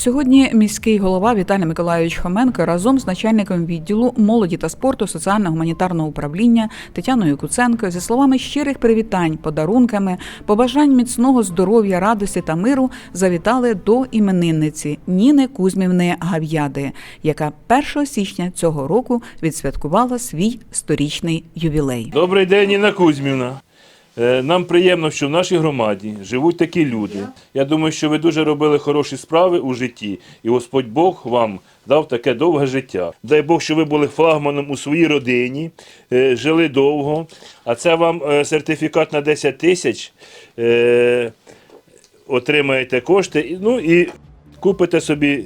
Сьогодні міський голова Віталій Миколайович Хоменко разом з начальником відділу молоді та спорту соціально-гуманітарного управління Тетяною Куценко зі словами щирих привітань, подарунками, побажань міцного здоров'я, радості та миру завітали до іменинниці Ніни Кузьмівни Гав'яди, яка 1 січня цього року відсвяткувала свій сторічний ювілей. Добрий день, Ніна Кузьмівна. Е, Нам приємно, що в нашій громаді живуть такі люди. Я думаю, що ви дуже робили хороші справи у житті, і Господь Бог вам дав таке довге життя. Дай Бог, що ви були флагманом у своїй родині, е, жили довго. А це вам е, сертифікат на 10 тисяч. Отримаєте кошти, ну і купите собі,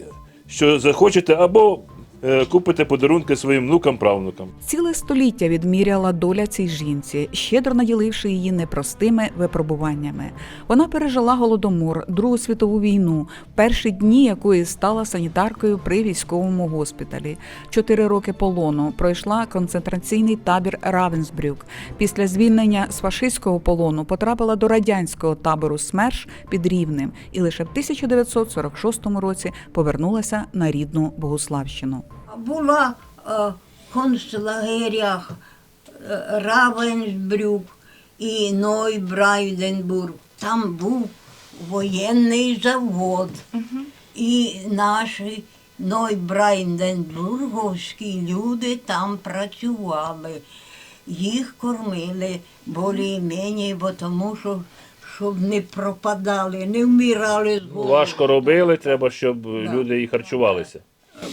що захочете, або купите подарунки своїм внукам, правнукам. Ціле століття відміряла доля цій жінці, щедро наділивши її непростими випробуваннями. Вона пережила голодомор, Другу світову війну, перші дні якої стала санітаркою при військовому госпіталі. Чотири роки полону пройшла концентраційний табір Равенсбрюк. Після звільнення з фашистського полону потрапила до радянського табору СМЕРШ під Рівнем і лише в 1946 році повернулася на рідну Богуславщину. Була е, в концлагерях е, Равенсбрюк і Нойбрайденбург. Там був воєнний завод. І наші Нойбрайденбурговські люди там працювали. Їх кормили більш-менш, бо тому що щоб не пропадали, не вмирали з голоду. Важко робили, треба, щоб люди і харчувалися.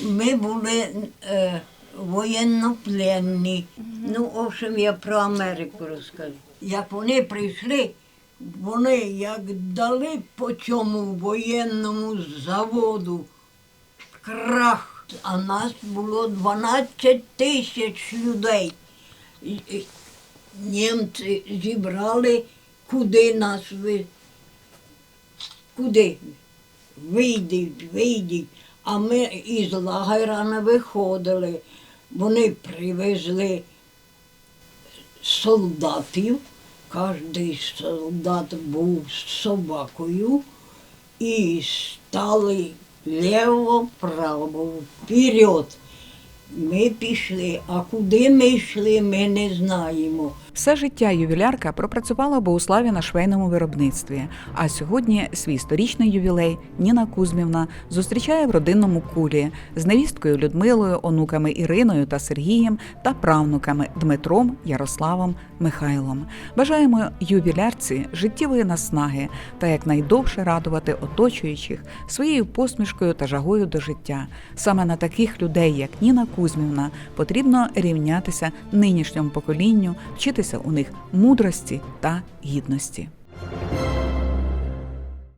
Ми були е, воєннопленні. Ну, в общем, я про Америку розкажу. Як вони прийшли, вони як дали по цьому воєнному заводу крах, а нас було 12 тисяч людей. Німці зібрали, куди нас ви. Куди? Вийдіть, вийдіть. А ми із лагера не виходили. Вони привезли солдатів. Кожний солдат був з собакою і стали ліво, право, вперед. Ми пішли, а куди ми йшли, ми не знаємо. Все життя ювілярка пропрацювала Богуславі на швейному виробництві. А сьогодні свій сторічний ювілей Ніна Кузьмівна зустрічає в родинному кулі з невісткою Людмилою, онуками Іриною та Сергієм та правнуками Дмитром, Ярославом, Михайлом. Бажаємо ювілярці життєвої наснаги та якнайдовше радувати оточуючих своєю посмішкою та жагою до життя. Саме на таких людей, як Ніна Кузьмівна, потрібно рівнятися нинішньому поколінню, вчитися у них мудрості та гідності.